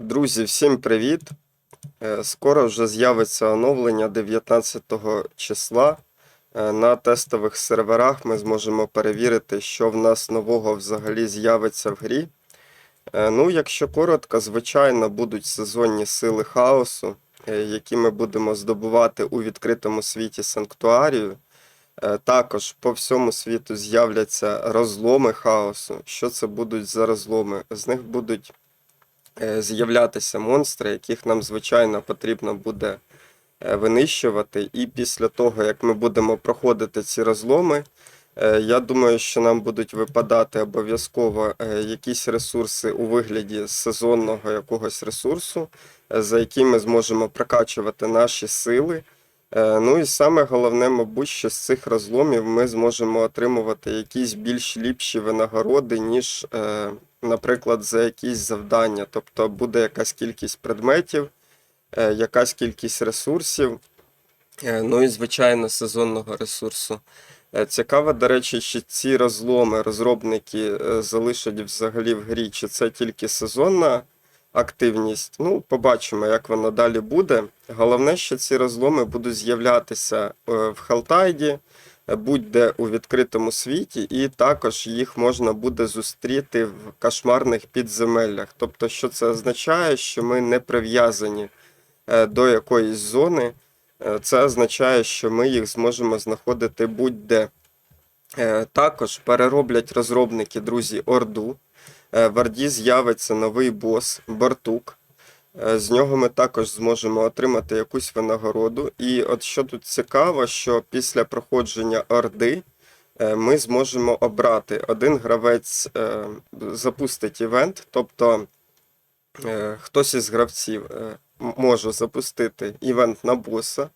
Друзі, всім привіт! Е, Скоро вже з'явиться оновлення 19 числа. Е, На тестових серверах ми зможемо перевірити, що в нас нового взагалі з'явиться в грі. Е, Ну, якщо коротко, звичайно, будуть сезонні сили хаосу, які ми будемо здобувати у відкритому світі Санктуарію. Також по всьому світу з'являться розломи хаосу. Що це будуть за розломи? З них будуть з'являтися монстри, яких нам, звичайно, потрібно буде е, винищувати. І після того, як ми будемо проходити ці розломи, е, я думаю, що нам будуть випадати обов'язково е, якісь ресурси у вигляді сезонного якогось ресурсу, е, за які ми зможемо прокачувати наші сили. Е, Ну і саме головне, мабуть, що з цих розломів ми зможемо отримувати якісь більш ліпші винагороди, ніж, е, наприклад, за якісь завдання. Тобто буде якась кількість предметів, е, якась кількість ресурсів, ну і, звичайно, сезонного ресурсу. Цікаво, до речі, чи ці розломи розробники залишать взагалі в грі, чи це тільки сезонна активність. Ну, побачимо, як воно далі буде. Головне, що ці розломи будуть з'являтися е, в Халтайді, будь-де у відкритому світі, і також їх можна буде зустріти в кошмарних підземеллях. Тобто, що це означає, що ми не прив'язані е, до якоїсь зони. Е, Це означає, що ми їх зможемо знаходити будь-де. Також перероблять розробники, друзі, Орду. Е, В Орді з'явиться новий бос Бартук. Е, З нього ми також зможемо отримати якусь винагороду. І от що тут цікаво, що після проходження Орди е, ми зможемо обрати один гравець запустить івент, тобто хтось із гравців може запустити івент на боса,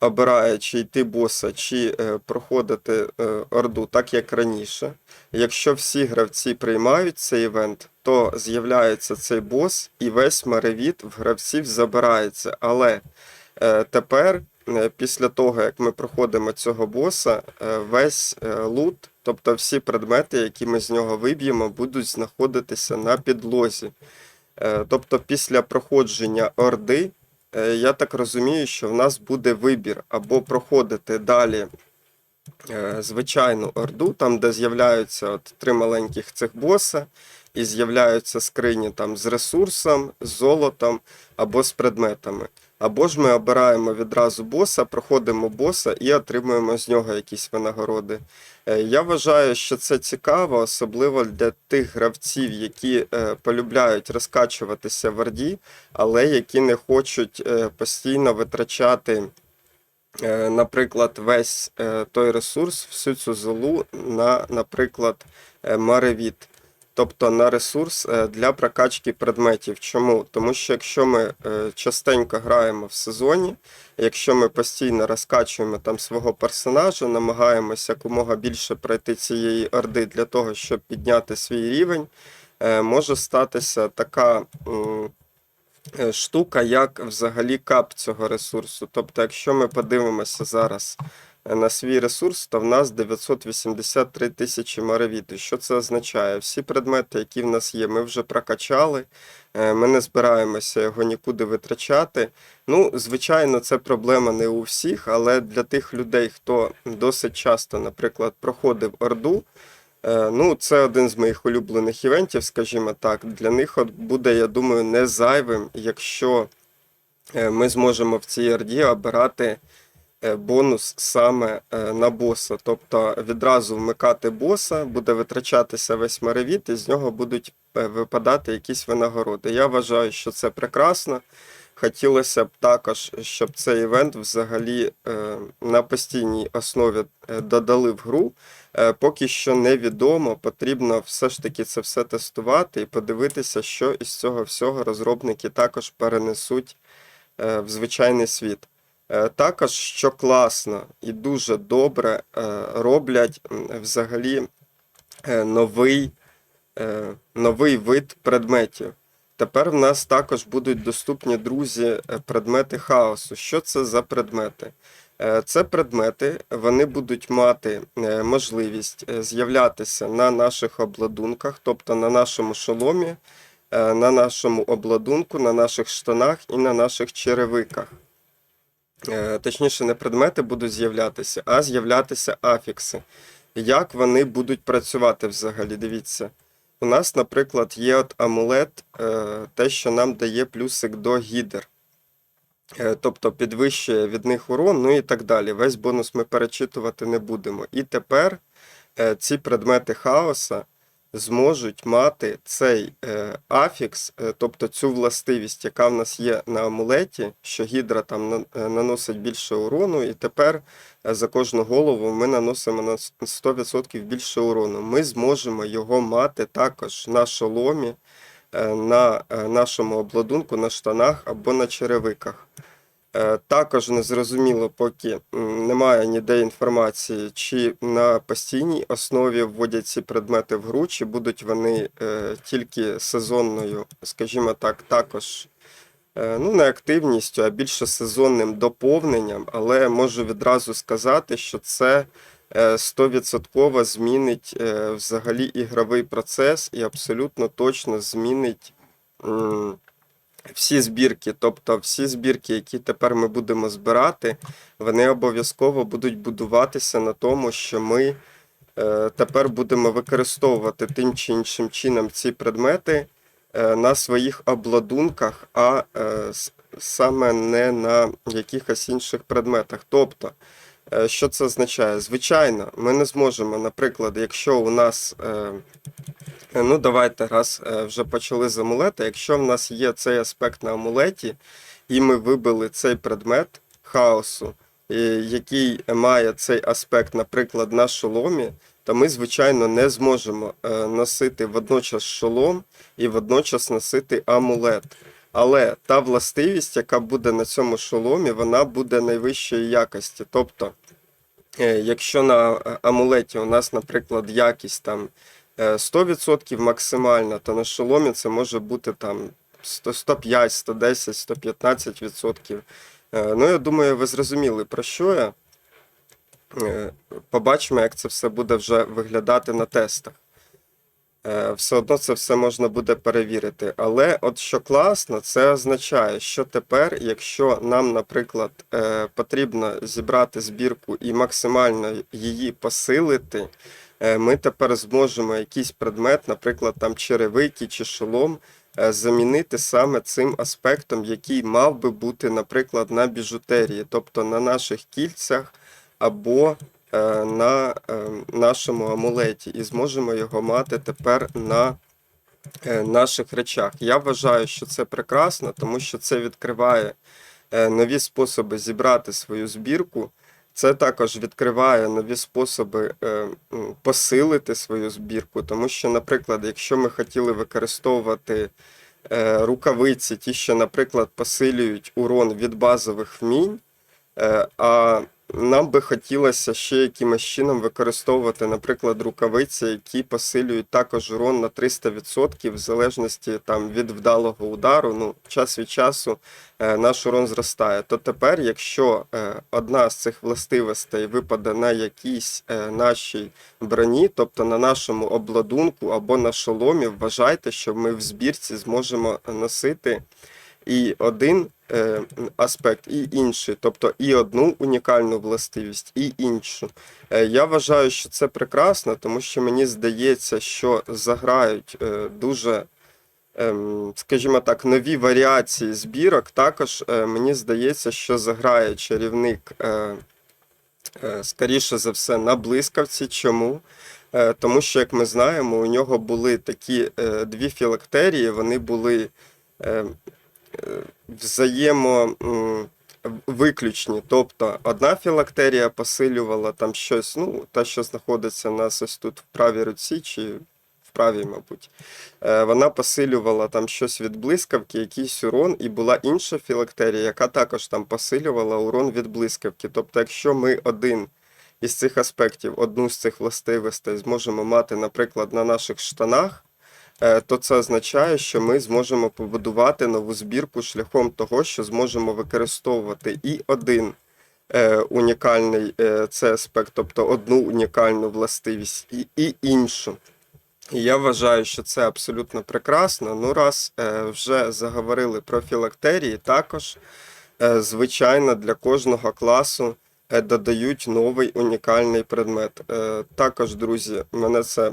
обирає чи йти боса, чи е, проходити е, орду так, як раніше. Якщо всі гравці приймають цей івент, то з'являється цей бос і весь маревіт в гравців забирається. Але е, тепер, після того, як ми проходимо цього боса, весь лут, тобто всі предмети, які ми з нього виб'ємо, будуть знаходитися на підлозі. Тобто після проходження орди, я так розумію, що в нас буде вибір або проходити далі е, звичайну орду, там, де з'являються от три маленьких цих боса, і з'являються скрині там з ресурсом, з золотом або з предметами. Або ж ми обираємо відразу боса, проходимо боса і отримуємо з нього якісь винагороди. Е, Я вважаю, що це цікаво, особливо для тих гравців, які е, полюбляють розкачуватися в Орді, але які не хочуть е, постійно витрачати, наприклад, весь той ресурс, всю цю золу на, наприклад, Маревіт. Тобто на ресурс е, для прокачки предметів. Чому? Тому що якщо ми е, частенько граємо в сезоні, якщо ми постійно розкачуємо там свого персонажа, намагаємося якомога більше пройти цієї орди для того, щоб підняти свій рівень, е, може статися така штука, як взагалі кап цього ресурсу. Тобто, якщо ми подивимося зараз на свій ресурс, то в нас 983 тисячі маравіти. Що це означає? Всі предмети, які в нас є, ми вже прокачали. е, Ми не збираємося його нікуди витрачати. Ну, звичайно, це проблема не у всіх, але для тих людей, хто досить часто, наприклад, проходив Орду, е, ну, це один з моїх улюблених івентів, скажімо так. Для них от буде, я думаю, не зайвим, якщо е, ми зможемо в цій Орді обирати бонус саме е, на боса. Тобто відразу вмикати боса, буде витрачатися весь маревіт, і з нього будуть е, випадати якісь винагороди. Я вважаю, що це прекрасно. Хотілося б також, щоб цей івент взагалі е, на постійній основі е, додали в гру. Е, Поки що невідомо, потрібно все ж таки це все тестувати і подивитися, що із цього всього розробники також перенесуть е, в звичайний світ. Е, Також, що класно і дуже добре, е, роблять взагалі е, новий, новий вид предметів. Тепер в нас також будуть доступні, друзі, предмети хаосу. Що це за предмети? Це предмети, вони будуть мати можливість з'являтися на наших обладунках, тобто на нашому шоломі, на нашому обладунку, на наших штанах і на наших черевиках. Е, Точніше, не предмети будуть з'являтися, а з'являтися афікси. Як вони будуть працювати взагалі? Дивіться. У нас, наприклад, є от амулет, е, те, що нам дає плюсик до гідер. Е, Тобто підвищує від них урон, ну і так далі. Весь бонус ми перечитувати не будемо. І тепер ці предмети хаоса зможуть мати цей е, афікс, е, тобто цю властивість, яка в нас є на амулеті, що гідра там е, наносить більше урону, і тепер за кожну голову ми наносимо на 100% більше урону. Ми зможемо його мати також на шоломі, на нашому обладунку, на штанах або на черевиках. Е, Також не зрозуміло, поки немає ніде інформації, чи на постійній основі вводять ці предмети в гру, чи будуть вони е, тільки сезонною, скажімо так, також е, ну, не активністю, а більше сезонним доповненням. Але можу відразу сказати, що це е, 100% змінить взагалі ігровий процес і абсолютно точно змінить. Всі збірки, тобто всі збірки, які тепер ми будемо збирати, вони обов'язково будуть будуватися на тому, що ми е, тепер будемо використовувати тим чи іншим чином ці предмети е, на своїх обладунках, а е, саме не на якихось інших предметах. Тобто, що це означає? Звичайно, ми не зможемо, наприклад, якщо у нас. Е, Е, Ну, давайте, раз е, вже почали з амулета. Якщо в нас є цей аспект на амулеті, і ми вибили цей предмет хаосу, е, який має цей аспект, наприклад, на шоломі, то ми, звичайно, не зможемо е, носити водночас шолом і водночас носити амулет. Але та властивість, яка буде на цьому шоломі, вона буде найвищої якості. Тобто, е, якщо на е, амулеті у нас, наприклад, якість там е, 100% максимальна, то на шоломі це може бути там 105, 110, 115%. Е, Ну, я думаю, ви зрозуміли, про що я. Е, Побачимо, як це все буде вже виглядати на тестах. Е, Все одно це все можна буде перевірити. Але от що класно, це означає, що тепер, якщо нам, наприклад, е, потрібно зібрати збірку і максимально її посилити, е, ми тепер зможемо якийсь предмет, наприклад, там черевики чи шолом, замінити саме цим аспектом, який мав би бути, наприклад, на біжутерії, тобто на наших кільцях або на е, нашому амулеті, і зможемо його мати тепер на е, наших речах. Я вважаю, що це прекрасно, тому що це відкриває е, нові способи зібрати свою збірку. Це також відкриває нові способи е, посилити свою збірку, тому що, наприклад, якщо ми хотіли використовувати е, рукавиці, ті, що, наприклад, посилюють урон від базових вмінь, е, а нам би хотілося ще якимось чином використовувати, наприклад, рукавиці, які посилюють також урон на 300%, в залежності там, від вдалого удару. Ну, час від часу е, наш урон зростає. То тепер, якщо е, одна з цих властивостей випаде на якійсь е, нашій броні, тобто на нашому обладунку або на шоломі, вважайте, що ми в збірці зможемо носити і один аспект, і інший, тобто і одну унікальну властивість, і іншу. Е, я вважаю, що це прекрасно, тому що мені здається, що заграють е, дуже, ем, скажімо так, нові варіації збірок. Також е, мені здається, що заграє чарівник. Е, е, Скоріше за все, на блискавці. Чому? Е, Тому що, як ми знаємо, у нього були такі е, дві філактерії, вони були е, е, взаємо. Тобто одна філактерія посилювала там щось, ну, та, що знаходиться у нас ось тут в правій руці, чи в правій, мабуть. Е, Вона посилювала там щось від блискавки, якийсь урон, і була інша філактерія, яка також там посилювала урон від блискавки. Тобто, якщо ми один із цих аспектів, одну з цих властивостей зможемо мати, наприклад, на наших штанах, то це означає, що ми зможемо побудувати нову збірку шляхом того, що зможемо використовувати і один е, унікальний е, це аспект, тобто одну унікальну властивість, і, і іншу. І я вважаю, що це абсолютно прекрасно. Ну, раз е, вже заговорили про філактерії, також, е, звичайно, для кожного класу е, додають новий унікальний предмет. Е, також, друзі, мене це е,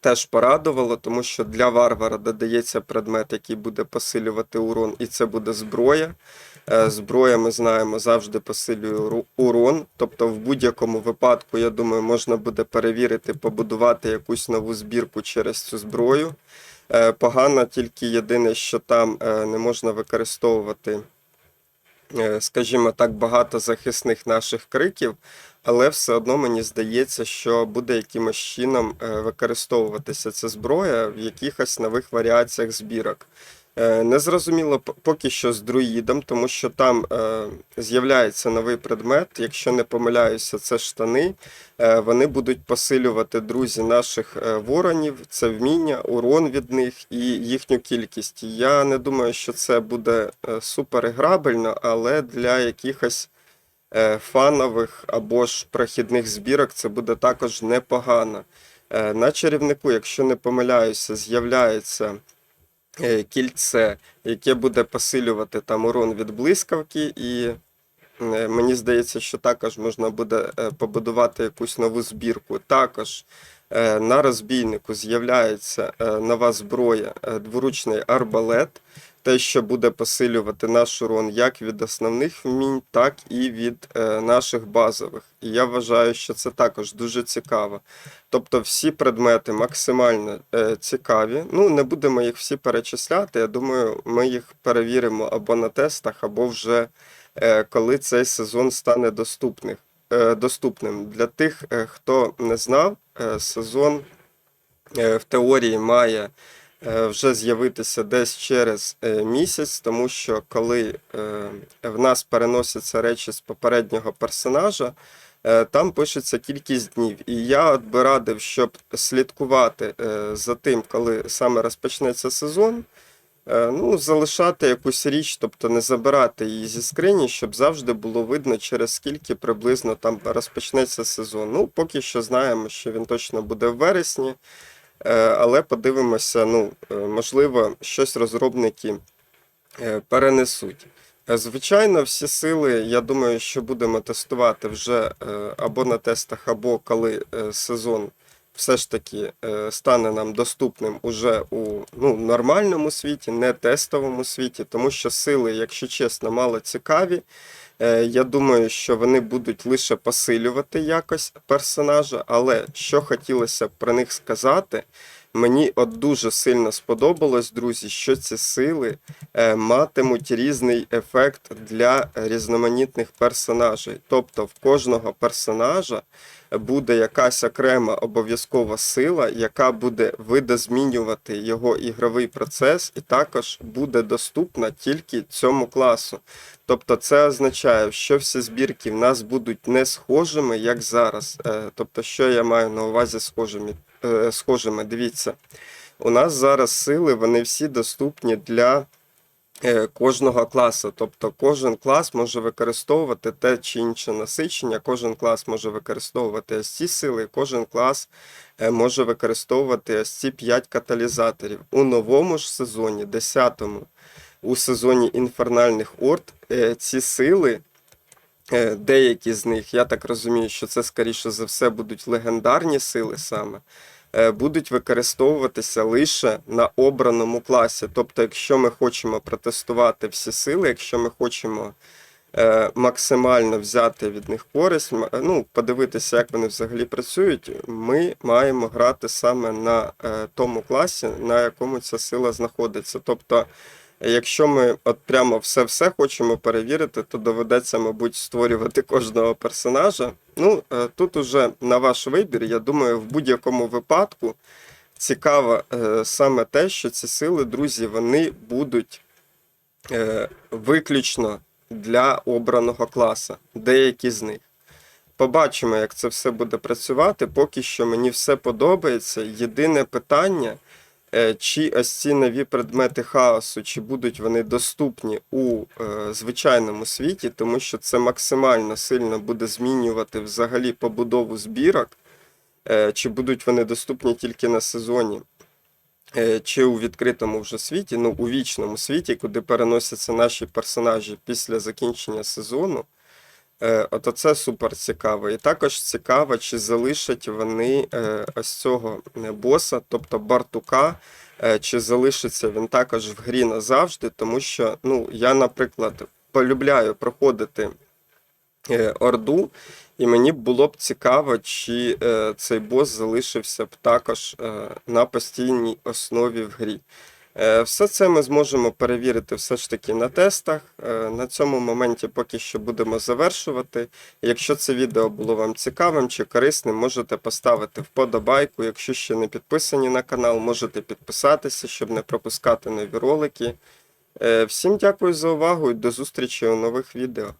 теж порадувало, тому що для варвара додається предмет, який буде посилювати урон, і це буде зброя. Е, Зброя, ми знаємо, завжди посилює урон. Тобто, в будь-якому випадку, я думаю, можна буде перевірити, побудувати якусь нову збірку через цю зброю. Е, Погано тільки єдине, що там е, не можна використовувати, е, скажімо так, багато захисних наших криків, але все одно мені здається, що буде якимось чином е, використовуватися ця зброя в якихось нових варіаціях збірок. Е, Незрозуміло поки що з друїдом, тому що там е, з'являється новий предмет. Якщо не помиляюся, це штани. Е, вони будуть посилювати друзі наших е, воронів, це вміння, урон від них і їхню кількість. Я не думаю, що це буде супер грабельно, але для якихось фанових або ж прохідних збірок це буде також непогано. Е, На чарівнику, якщо не помиляюся, з'являється е, кільце, яке буде посилювати там урон від блискавки, і е, мені здається, що також можна буде е, побудувати якусь нову збірку. Також е, на розбійнику з'являється е, нова зброя, е, дворучний арбалет, те, що буде посилювати наш урон як від основних вмінь, так і від е, наших базових. І я вважаю, що це також дуже цікаво. Тобто всі предмети максимально е, цікаві. Ну, не будемо їх всі перечисляти. Я думаю, ми їх перевіримо або на тестах, або вже е, коли цей сезон стане доступних, е, доступним. Для тих, е, хто не знав, е, сезон е, в теорії має вже з'явитися десь через е, місяць, тому що коли е, в нас переносяться речі з попереднього персонажа, е, там пишеться кількість днів. І я би радив, щоб слідкувати е, за тим, коли саме розпочнеться сезон. е, Ну, залишати якусь річ, тобто не забирати її зі скрині, щоб завжди було видно, через скільки приблизно там розпочнеться сезон. Ну, поки що знаємо, що він точно буде в вересні, е, але подивимося, ну, е, можливо, щось розробники е, перенесуть. Е, Звичайно, всі сили, я думаю, що будемо тестувати вже е, або на тестах, або коли е, сезон все ж таки е, стане нам доступним уже у ну, нормальному світі, не тестовому світі, тому що сили, якщо чесно, мало цікаві. Е, Я думаю, що вони будуть лише посилювати якось персонажа, але що хотілося про них сказати, мені от дуже сильно сподобалось, друзі, що ці сили е, матимуть різний ефект для різноманітних персонажей. Тобто в кожного персонажа буде якась окрема обов'язкова сила, яка буде видозмінювати його ігровий процес, і також буде доступна тільки цьому класу. Тобто це означає, що всі збірки в нас будуть не схожими, як зараз. Е, Тобто, що я маю на увазі схожими? Е, схожими? Дивіться, у нас зараз сили, вони всі доступні для кожного класу. Тобто кожен клас може використовувати те чи інше насичення, кожен клас може використовувати ось ці сили, кожен клас е, може використовувати ось ці 5 каталізаторів. У новому ж сезоні, 10-му, у сезоні інфернальних орд, е, ці сили. е, Деякі з них, я так розумію, що це скоріше за все будуть легендарні сили саме, е, будуть використовуватися лише на обраному класі. Тобто, якщо ми хочемо протестувати всі сили, якщо ми хочемо е, максимально взяти від них користь, ну, подивитися, як вони взагалі працюють, ми маємо грати саме на е, тому класі, на якому ця сила знаходиться. Тобто, Якщо ми от прямо все-все хочемо перевірити, то доведеться, мабуть, створювати кожного персонажа. Ну, е, тут уже на ваш вибір, я думаю, в будь-якому випадку цікаво е, саме те, що ці сили, друзі, вони будуть е, виключно для обраного класу, деякі з них. Побачимо, як це все буде працювати. Поки що мені все подобається. Єдине питання, чи ось ці нові предмети хаосу, чи будуть вони доступні у е, звичайному світі, тому що це максимально сильно буде змінювати взагалі побудову збірок. е, чи будуть вони доступні тільки на сезоні, е, чи у відкритому вже світі, ну у вічному світі, куди переносяться наші персонажі після закінчення сезону. Е, Ото це супер цікаво. І також цікаво, чи залишать вони е, ось цього е, боса, тобто Бартука, чи залишиться він також в грі назавжди, тому що ну, я, наприклад, полюбляю проходити Орду, і мені було б цікаво, чи цей бос залишився б також на постійній основі в грі. Е, Все це ми зможемо перевірити все ж таки на тестах. Е, На цьому моменті поки що будемо завершувати. Якщо це відео було вам цікавим чи корисним, можете поставити вподобайку. Якщо ще не підписані на канал, можете підписатися, щоб не пропускати нові ролики. Е, Всім дякую за увагу і до зустрічі у нових відео.